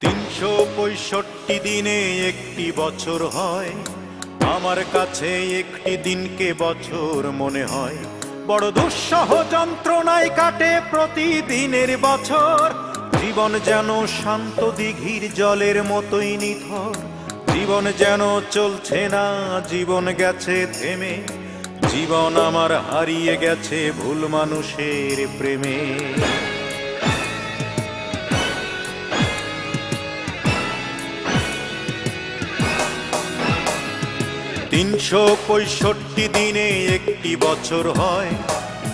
তিনশো পঁয়ষট্টি দিনে একটি বছর হয়। আমার কাছে একটি দিনকে বছর মনে হয়। বড় দুঃসহ যন্ত্রণায় কাটে প্রতিদিনের বছর। জীবন যেন শান্ত দিঘির জলের মতোই নিথর। জীবন যেন চলছে না, জীবন গেছে থেমে। জীবন আমার হারিয়ে গেছে ভুল মানুষের প্রেমে। তিনশো পঁয়ষট্টি দিনে একটি বছর হয়।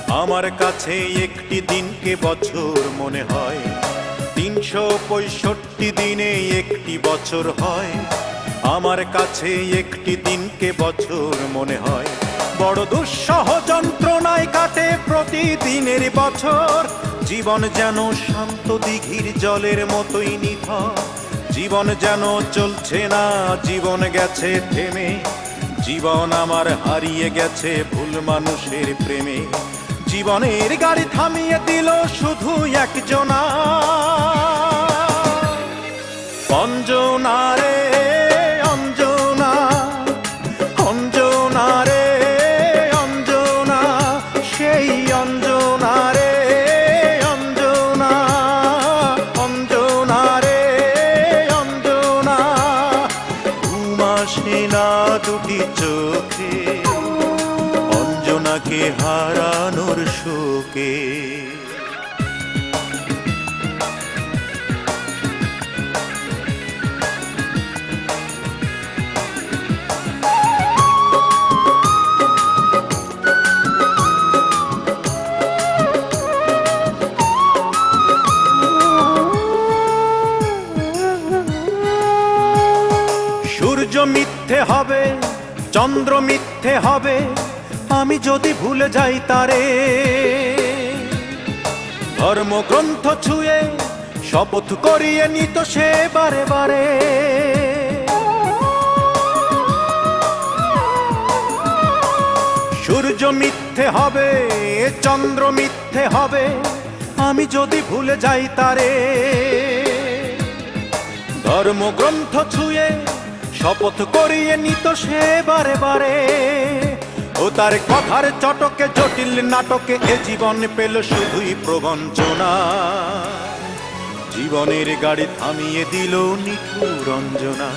আমার কাছে একটি দিনকে বছর মনে হয়। তিনশো পঁয়ষট্টি দিনে একটি বছর হয়। আমার কাছে একটি দিনকে বছর মনে হয়। বড় দুঃসহ যন্ত্রণায় কাটে প্রতিদিনের বছর। জীবন যেন শান্ত দিঘির জলের মতোই নিথর। জীবন যেন চলছে না, জীবন গেছে থেমে। জীবন আমার হারিয়ে গেছে ভুল মানুষের প্রেমে। জীবনের গাড়ি থামিয়ে দিল শুধু একজনা। অঞ্জনা রে, অঞ্জনা অঞ্জনা রে, অঞ্জনা, সেই অঞ্জনা। দুটি চোখে অঞ্জনাকে হারানোর শোকে। সূর্য মিথ্যে হবে, চন্দ্র মিথ্যে হবে, আমি যদি ভুলে যাই তারে। ধর্মগ্রন্থ ছুঁয়ে শপথ করিয়ে নিত সে বারে বারে। সূর্য মিথ্যে হবে, চন্দ্র মিথ্যে হবে, আমি যদি ভুলে যাই তারে। ধর্মগ্রন্থ ছুঁয়ে শপথ করিয়ে নিত সে বারে বারে। ও তার কথার চটকে জটিল নাটকে এ জীবন পেল শুধুই প্রবঞ্চনা। জীবনের গাড়ি থামিয়ে দিল নিখুর অঞ্জনা।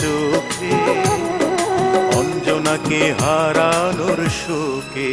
চোখে অঞ্জনাকে হারানোর শোকে।